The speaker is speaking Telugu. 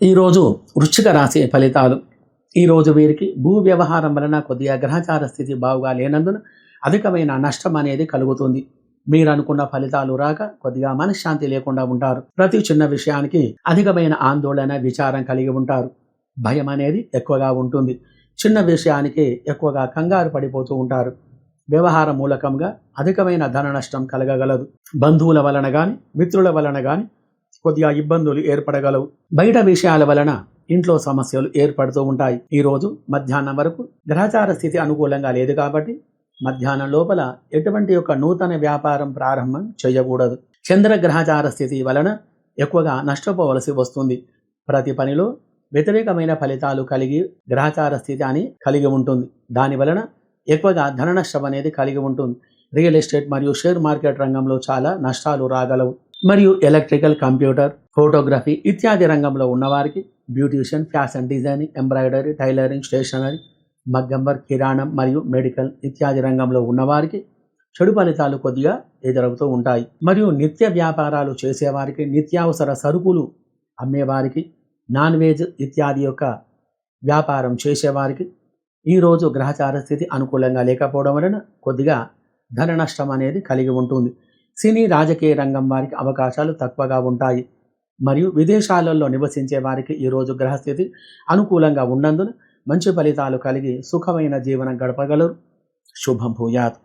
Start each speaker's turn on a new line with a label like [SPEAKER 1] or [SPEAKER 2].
[SPEAKER 1] ఈరోజు వృశ్చిక రాశి ఫలితాలు. ఈరోజు వీరికి భూ వ్యవహారం వలన కొద్దిగా గ్రహచార స్థితి బాగుగా లేనందున అధికమైన నష్టం అనేది కలుగుతుంది. మీరు అనుకున్న ఫలితాలు రాక కొద్దిగా మనశ్శాంతి లేకుండా ఉంటారు. ప్రతి చిన్న విషయానికి అధికమైన ఆందోళన విచారం కలిగి ఉంటారు. భయం అనేది ఎక్కువగా ఉంటుంది. చిన్న విషయానికి ఎక్కువగా కంగారు పడిపోతూ ఉంటారు. వ్యవహార మూలకంగా అధికమైన ధన నష్టం కలగగలదు. బంధువుల వలన కానీ మిత్రుల వలన కానీ కొద్దిగా ఇబ్బందులు ఏర్పడగలవు. బయట విషయాల వలన ఇంట్లో సమస్యలు ఏర్పడుతూ ఉంటాయి. ఈరోజు మధ్యాహ్నం వరకు గ్రహచార స్థితి అనుకూలంగా లేదు కాబట్టి మధ్యాహ్నం లోపల ఎటువంటి యొక్క నూతన వ్యాపారం ప్రారంభం చేయకూడదు. చంద్ర గ్రహచార స్థితి వలన ఎక్కువగా నష్టపోవలసి వస్తుంది. ప్రతి పనిలో వ్యతిరేకమైన ఫలితాలు కలిగి గ్రహచార స్థితి అని కలిగి ఉంటుంది. దాని వలన ఎక్కువగా ధన నష్టం అనేది కలిగి ఉంటుంది. రియల్ ఎస్టేట్ మరియు షేర్ మార్కెట్ రంగంలో చాలా నష్టాలు రాగలవు. మరియు ఎలక్ట్రికల్ కంప్యూటర్ ఫోటోగ్రఫీ ఇత్యాది రంగంలో ఉన్నవారికి beautician fashion designing embroidery tailoring stationery మగ్గంబర్ కిరాణం మరియు మెడికల్ ఇత్యాది రంగంలో ఉన్నవారికి చెడు ఫలితాలు కొద్దిగా ఎదురవుతూ ఉంటాయి. మరియు నిత్య వ్యాపారాలు చేసేవారికి నిత్యావసర సరుకులు అమ్మేవారికి నాన్ వెజ్ ఇత్యాది యొక్క వ్యాపారం చేసేవారికి ఈరోజు గ్రహచార స్థితి అనుకూలంగా లేకపోవడం వలన కొద్దిగా ధన నష్టం అనేది కలిగి ఉంటుంది. సినీ రాజకీయ రంగం వారికి అవకాశాలు తక్కువగా ఉంటాయి. మరియు విదేశాలలో నివసించే వారికి ఈరోజు గ్రహస్థితి అనుకూలంగా ఉన్నందున మంచి ఫలితాలు కలిగి సుఖమైన జీవనం గడపగలరు. శుభం భూయాత్.